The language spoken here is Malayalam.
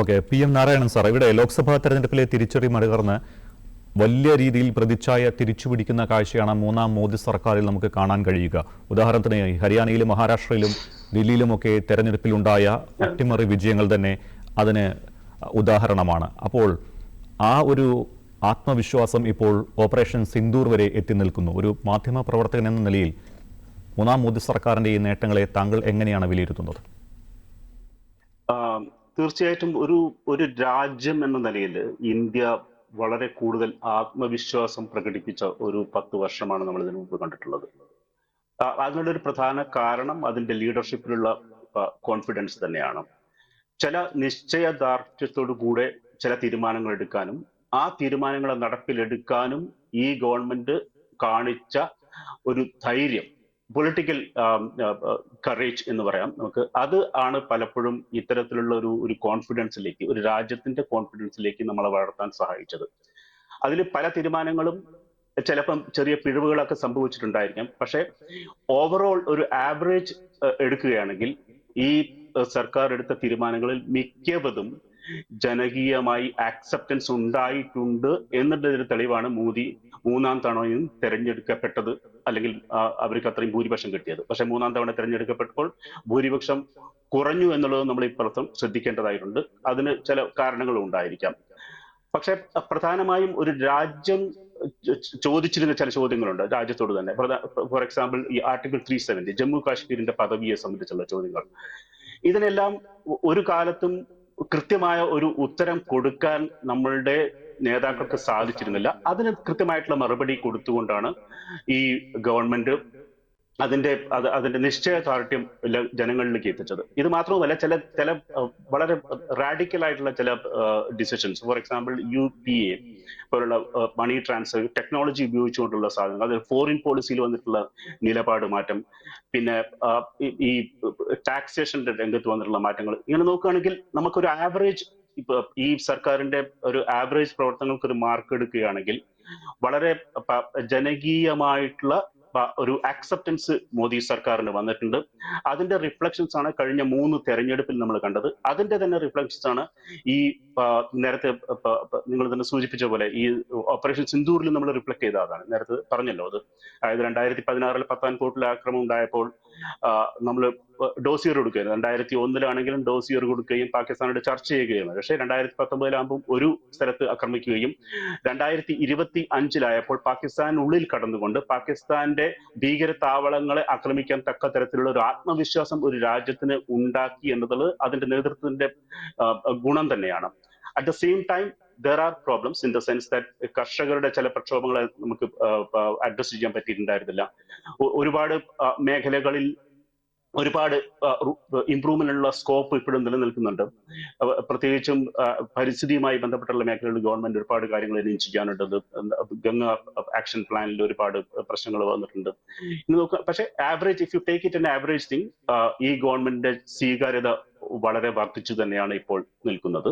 Okay P M Narayanan sir ഇവിടെ ലോക്സഭാ തെരഞ്ഞെടുപ്പിലെ തിരിച്ചടി മറികടന്ന് വലിയ രീതിയിൽ പ്രതിച്ഛായ തിരിച്ചുപിടിക്കുന്ന കാഴ്ചയാണ് മൂന്നാം മോദി സർക്കാരിൽ നമുക്ക് കാണാൻ കഴിയുക. ഉദാഹരണത്തിന് ഹരിയാനയിലും മഹാരാഷ്ട്രയിലും ദില്ലിയിലുമൊക്കെ തെരഞ്ഞെടുപ്പിലുണ്ടായ അട്ടിമറി വിജയങ്ങൾ തന്നെ അതിന് ഉദാഹരണമാണ്. അപ്പോൾ ആ ഒരു ആത്മവിശ്വാസം ഇപ്പോൾ ഓപ്പറേഷൻ സിന്ദൂർ വരെ എത്തി നിൽക്കുന്നു. ഒരു മാധ്യമ പ്രവർത്തകൻ എന്ന നിലയിൽ മൂന്നാം മോദി സർക്കാരിന്റെ ഈ നേട്ടങ്ങളെ താങ്കൾ എങ്ങനെയാണ് വിലയിരുത്തുന്നത്? തീർച്ചയായിട്ടും ഒരു ഒരു രാജ്യം എന്ന നിലയിൽ ഇന്ത്യ വളരെ കൂടുതൽ ആത്മവിശ്വാസം പ്രകടിപ്പിച്ച ഒരു പത്ത് വർഷമാണ് നമ്മൾ ഇതിനു മുമ്പ് കണ്ടിട്ടുള്ളത്. അതിനുള്ള ഒരു പ്രധാന കാരണം അതിന്റെ ലീഡർഷിപ്പിലുള്ള കോൺഫിഡൻസ് തന്നെയാണ്. ചില നിശ്ചയദാർഢ്യത്തോടു കൂടെ ചില തീരുമാനങ്ങൾ എടുക്കാനും ആ തീരുമാനങ്ങളെ നടപ്പിലെടുക്കാനും ഈ ഗവൺമെന്റ് കാണിച്ച ഒരു ധൈര്യം പൊളിറ്റിക്കൽ കറേജ് എന്ന് പറയാം നമുക്ക്. അത് ആണ് പലപ്പോഴും ഇത്തരത്തിലുള്ള ഒരു ഒരു കോൺഫിഡൻസിലേക്ക് ഒരു രാജ്യത്തിന്റെ കോൺഫിഡൻസിലേക്ക് നമ്മളെ വളർത്താൻ സഹായിച്ചത്. അതിൽ പല തീരുമാനങ്ങളും ചിലപ്പം ചെറിയ പിഴവുകളൊക്കെ സംഭവിച്ചിട്ടുണ്ടായിരിക്കാം. പക്ഷേ ഓവറോൾ ഒരു ആവറേജ് എടുക്കുകയാണെങ്കിൽ ഈ സർക്കാർ എടുത്ത തീരുമാനങ്ങളിൽ മിക്കവതും ജനകീയമായി ആക്സെപ്റ്റൻസ് ഉണ്ടായിട്ടുണ്ട് എന്നതിന്റെ തെളിവാണ് മോദി മൂന്നാം തവണയും തെരഞ്ഞെടുക്കപ്പെട്ടത് അല്ലെങ്കിൽ അവർക്ക് അത്രയും ഭൂരിപക്ഷം കിട്ടിയത്. പക്ഷെ മൂന്നാം തവണ തെരഞ്ഞെടുക്കപ്പെട്ടപ്പോൾ ഭൂരിപക്ഷം കുറഞ്ഞു എന്നുള്ളത് നമ്മൾ ഇപ്പുറത്തും ശ്രദ്ധിക്കേണ്ടതായിട്ടുണ്ട്. അതിന് ചില കാരണങ്ങളും ഉണ്ടായിരിക്കാം. പക്ഷെ പ്രധാനമായും ഒരു രാജ്യം ചോദിച്ചിരുന്ന ചില ചോദ്യങ്ങളുണ്ട്. രാജ്യത്തോട് തന്നെ. ഫോർ എക്സാമ്പിൾ ഈ ആർട്ടിക്കിൾ ത്രീ സെവന്റി ജമ്മു കാശ്മീരിന്റെ പദവിയെ സംബന്ധിച്ചുള്ള ചോദ്യങ്ങൾ. ഇതിനെല്ലാം ഒരു കാലത്തും കൃത്യമായ ഒരു ഉത്തരം കൊടുക്കാൻ നമ്മളുടെ നേതാക്കൾക്ക് സാധിച്ചിരുന്നില്ല. അതിന് കൃത്യമായിട്ടുള്ള മറുപടി കൊടുത്തുകൊണ്ടാണ് ഈ ഗവൺമെന്റ് അതിന്റെ അത് അതിന്റെ നിശ്ചയദാർഢ്യം ജനങ്ങളിലേക്ക് എത്തിച്ചത്. ഇത് മാത്രവുമല്ല ചില ചില വളരെ റാഡിക്കൽ ആയിട്ടുള്ള ചില decisions for example U P A പോലുള്ള മണി ട്രാൻസ്ഫർ ടെക്നോളജി ഉപയോഗിച്ചുകൊണ്ടുള്ള സാധനങ്ങൾ. അത് ഫോറിൻ പോളിസിയിൽ വന്നിട്ടുള്ള നിലപാട് മാറ്റം. പിന്നെ ഈ- ടാക്സേഷന്റെ രംഗത്ത് വന്നിട്ടുള്ള മാറ്റങ്ങൾ. ഇങ്ങനെ നോക്കുകയാണെങ്കിൽ നമുക്കൊരു ആവറേജ് ഈ സർക്കാരിന്റെ ഒരു ആവറേജ് പ്രവർത്തനങ്ങൾക്ക് ഒരു മാർക്ക് എടുക്കുകയാണെങ്കിൽ വളരെ ജനകീയമായിട്ടുള്ള ഒരു അക്സെപ്റ്റൻസ് മോദി സർക്കാരിന് വന്നിട്ടുണ്ട്. അതിന്റെ റിഫ്ലക്ഷൻസ് ആണ് കഴിഞ്ഞ മൂന്ന് തെരഞ്ഞെടുപ്പിൽ നമ്മൾ കണ്ടത്. അതിന്റെ തന്നെ റിഫ്ലക്ഷൻസ് ആണ് ഈ നേരത്തെ നിങ്ങൾ തന്നെ സൂചിപ്പിച്ച പോലെ ഈ ഓപ്പറേഷൻ സിന്ദൂറിൽ നമ്മൾ റിഫ്ലക്ട് ചെയ്ത അതാണ്. നേരത്തെ പറഞ്ഞല്ലോ അത്. അതായത് രണ്ടായിരത്തി പതിനാറിൽ പത്താൻകോട്ടിൽ ആക്രമം ഉണ്ടായപ്പോൾ നമ്മൾ ഡോസിയർ കൊടുക്കുകയായിരുന്നു. രണ്ടായിരത്തി ഒന്നിലാണെങ്കിലും ഡോസിയർ കൊടുക്കുകയും പാകിസ്ഥാനോട് ചർച്ച ചെയ്യുകയും പക്ഷേ രണ്ടായിരത്തി പത്തൊമ്പതിലാകുമ്പോൾ ഒരു സ്ഥലത്ത് ആക്രമിക്കുകയും രണ്ടായിരത്തി ഇരുപത്തി അഞ്ചിലായപ്പോൾ പാകിസ്ഥാനുള്ളിൽ കടന്നുകൊണ്ട് പാകിസ്ഥാന്റെ ഭീകര താവളങ്ങളെ ആക്രമിക്കാൻ തക്ക തരത്തിലുള്ള ഒരു ആത്മവിശ്വാസം ഒരു രാജ്യത്തിന് ഉണ്ടാക്കി എന്നുള്ളത് അതിന്റെ നേതൃത്വത്തിന്റെ ഗുണം തന്നെയാണ്. At the same time there are problems in the sense that കർഷകരുടെ ചില പ്രക്ഷോഭങ്ങളെ നമുക്ക് അഡ്രസ് ചെയ്യാൻ പറ്റിയിട്ടുണ്ടായിരുന്നില്ല. ഒരുപാട് മേഖലകളിൽ ഒരുപാട് ഇംപ്രൂവ്മെന്റിനുള്ള സ്കോപ്പ് ഇപ്പോഴും നിലനിൽക്കുന്നുണ്ട്. പ്രത്യേകിച്ചും പരിസ്ഥിതിയുമായി ബന്ധപ്പെട്ടുള്ള മേഖലകളിൽ ഗവൺമെന്റ് ഒരുപാട് കാര്യങ്ങൾ ഇനിയും ചെയ്യാനുണ്ട് ഗംഗ ആക്ഷൻ പ്ലാനിൽ ഒരുപാട് പ്രശ്നങ്ങൾ വന്നിട്ടുണ്ട്. ഇനി നോക്കുക പക്ഷെ average if you take it in average thing ഈ ഗവൺമെന്റിന്റെ സ്വീകാര്യത വളരെ വർദ്ധിച്ചു തന്നെയാണ് ഇപ്പോൾ നിൽക്കുന്നത്.